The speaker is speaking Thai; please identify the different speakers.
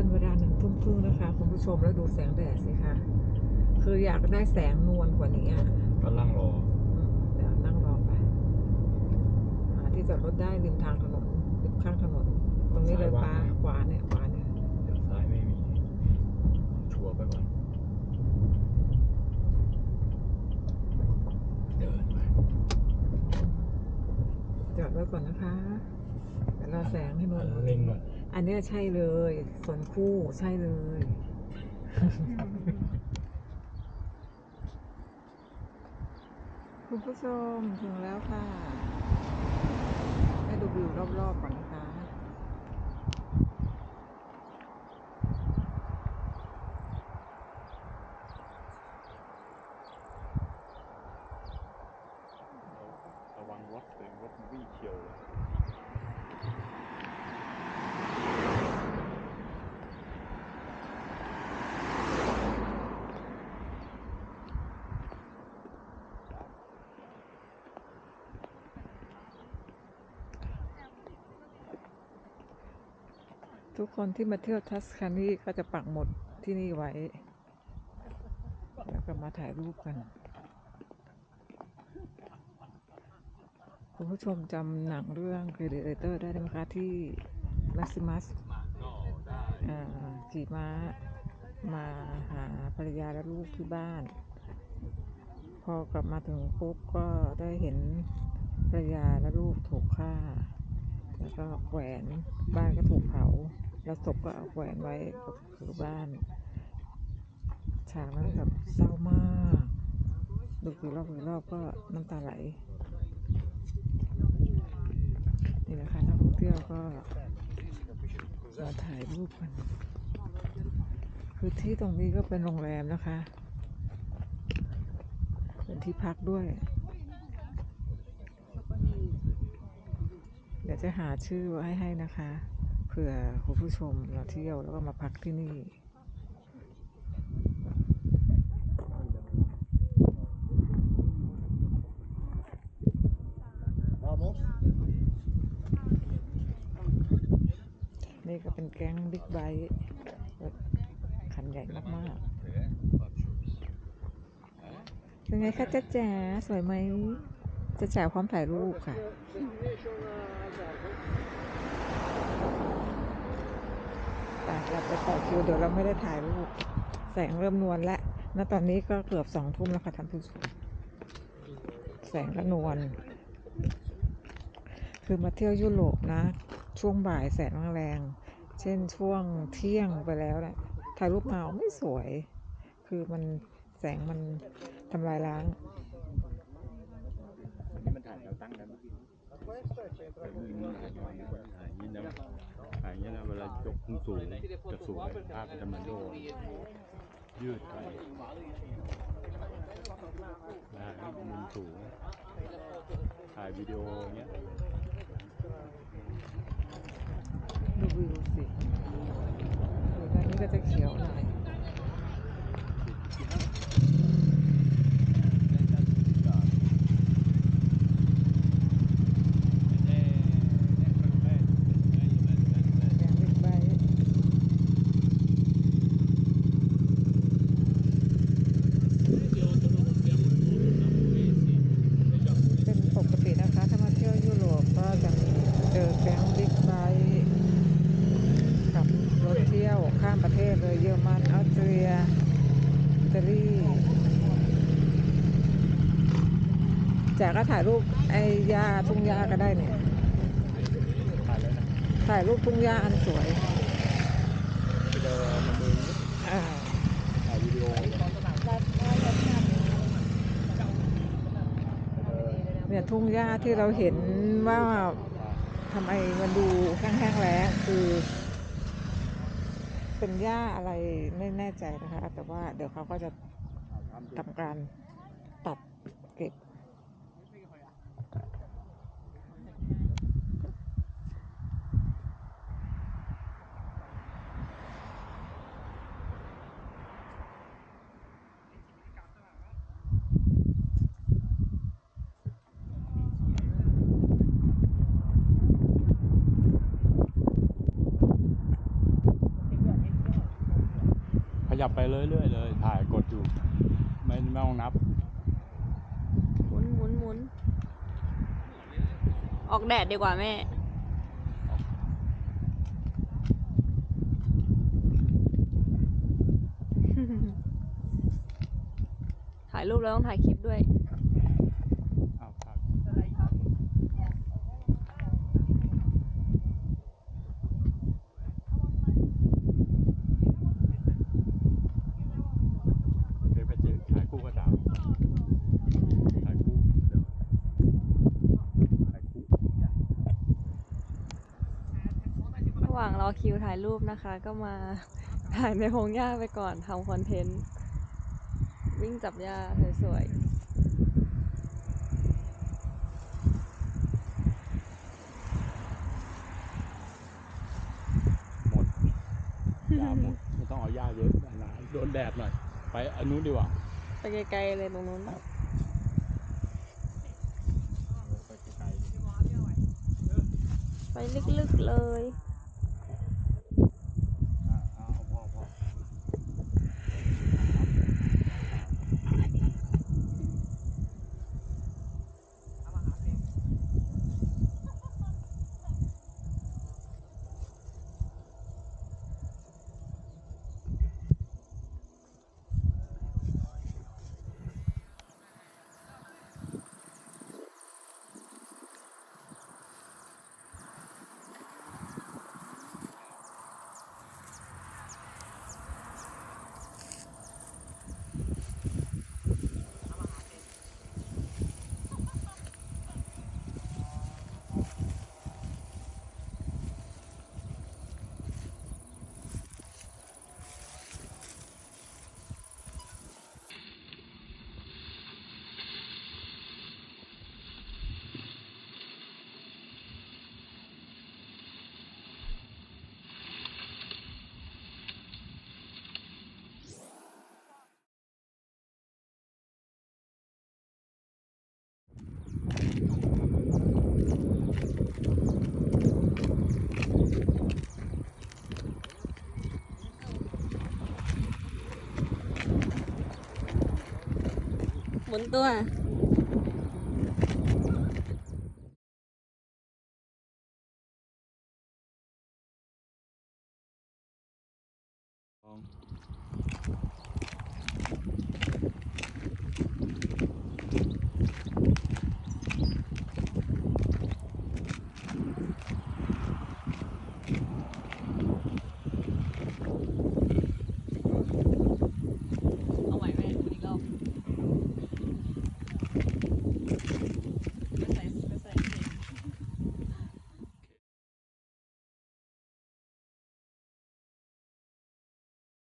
Speaker 1: เป็นเวลาหนึ่งทุ่มครึ่งนะคะ คุณผู้ชมแล้วดูแสงแดดสิคะคืออยากได้แสงนวลกว่านี้อะ
Speaker 2: ก็นั่งรอ
Speaker 1: อืมเดี๋ยวนั่งรอไปหาที่จอดรถได้ริมทางถนนริมข้างถนน ตรงนี้เลยป้าขวาเนี่ยขวาเนี่ย
Speaker 2: เดี๋ยวซ้ายไม่มี ชัวร์ไปก่อน เดินไป
Speaker 1: จอดไว้ก่อนนะคะเดี๋ยวรอ แสงให้นวล
Speaker 2: เล่งก่อน
Speaker 1: อันเนี้ยใช่เลยสวนคู่ใช่เลยคุณผู้ชมถึงแล้วค่ะ ให้ดูวิวรอบๆก่อนนะคะ
Speaker 2: ระวังรถตัวเองรถวิ่งเฉียวเลย
Speaker 1: ทุกคนที่มาเที่ยวทัสคานีก็จะปักหมดที่นี่ไว้ แล้วก็มาถ่ายรูปกัน คุณผู้ชมจำหนังเรื่อง Gladiator ได้ไหมคะที่ Maximus ขี่ม้ามาหาภรรยาและลูกที่บ้าน พอกลับมาถึงปุ๊บก็ได้เห็นภรรยาและลูกถูกฆ่า แล้วก็แขวนบ้านก็ถูกเผา แล้วศพก็เอาแขวนไว้กับคือบ้านฉากนั้นแบบเศร้ามากดูกี่รอบกี่รอบก็น้ำตาไหลนี่นะคะนักท่องเที่ยวก็มาถ่ายรูปกัน คือที่ตรงนี้ก็เป็นโรงแรมนะคะ เป็นที่พักด้วย เดี๋ยวจะหาชื่อไว้ให้นะคะ ผื่อคุณผู้ชมมาเที่ยวแล้วก็มาพักที่นี่นี่ก็เป็นแก๊งบิ๊กไบค์คันใหญ่มากๆเป็นไงคะจ๊ะจ๋าสวยไหมจ๊ะจ๋าพร้อมถ่ายรูปค่ะ แต่เราไปต่อคิวเดี๋ยวเราไม่ได้ถ่ายรูปแสงเริ่มนวลแล้วณตอนนี้ก็เกือบสองทุ่มแล้วค่ะท่านผู้ชมแสงก็นวลคือมาเที่ยวยุโรปนะ ช่วงบ่ายแสงแรง เช่นช่วงเที่ยงไปแล้วเนะี่ยถ่ายรูปมาไม่สวย คือมันแสงมันทำลายล้าง
Speaker 2: นนี้มันถ่ายแนวตั้งได้ไนี้นะถ่ายอย่างนี้นะเวลายกขึ้นสูงจะสวยภาพจะมันโยนยืดไปนะให้มุมสูงถ่ายวิดีโออย่างเงี้ย
Speaker 1: ดูวิวสิดูด้านนี้ก็จะเขียวหน่อย แสงบิ๊กไบค์เป็นปกตินะคะ ถ้ามาเที่ยวยุโรปก็จะเจอแก๊งบิ๊กไบค์ขับรถเที่ยวข้ามประเทศเลยเยอรมันออสเตรีย อิตาลีแจกก็ถ่ายรูปไอ้หญ้าทุ่งหญ้าก็ได้เนี่ย
Speaker 2: ถ่าย
Speaker 1: รูปทุ่งหญ้าอันสวย
Speaker 2: เดินมาเมือง
Speaker 1: อ่า
Speaker 2: ถ่ายวิดีโอเนี่ย
Speaker 1: ทุ่งหญ้าที่เราเห็นว่าทำไมมันดูแห้งๆแล้งคือ เป็นหญ้าอะไรไม่แน่ใจนะคะ แต่ว่าเดี๋ยวเขาก็จะทำการ
Speaker 2: ยับไปเรื่อยๆเลย ถ่ายกดอยู่ ไม่ไม่ต้องนับ
Speaker 3: หมุนหมุนหมุนออกแดดดีกว่าแม่ ถ่ายรูปแล้วต้องถ่ายคลิปด้วย
Speaker 2: อ้าวถ่ายเคยไปเจอถ่ายคู่กับดาวถ่ายคู่เดี๋ยวถ่ายคู่
Speaker 3: ระห ว่างรอคิวถ่ายรูปนะคะ ก็มาถ่ายในพงหญ้าไปก่อนทำคอนเทนต์ วิ่งจับหญ้าสวย
Speaker 2: หมดยาหมดไม่ต้องเอายาเยอะนะโดนแดดหน่อย ไปอันนู้นดีกว่า
Speaker 3: ๆไปไกลๆเลยตรงนู้น
Speaker 2: ไปไกล
Speaker 3: ไปลึกๆเลย หมุนตัว
Speaker 2: ลอง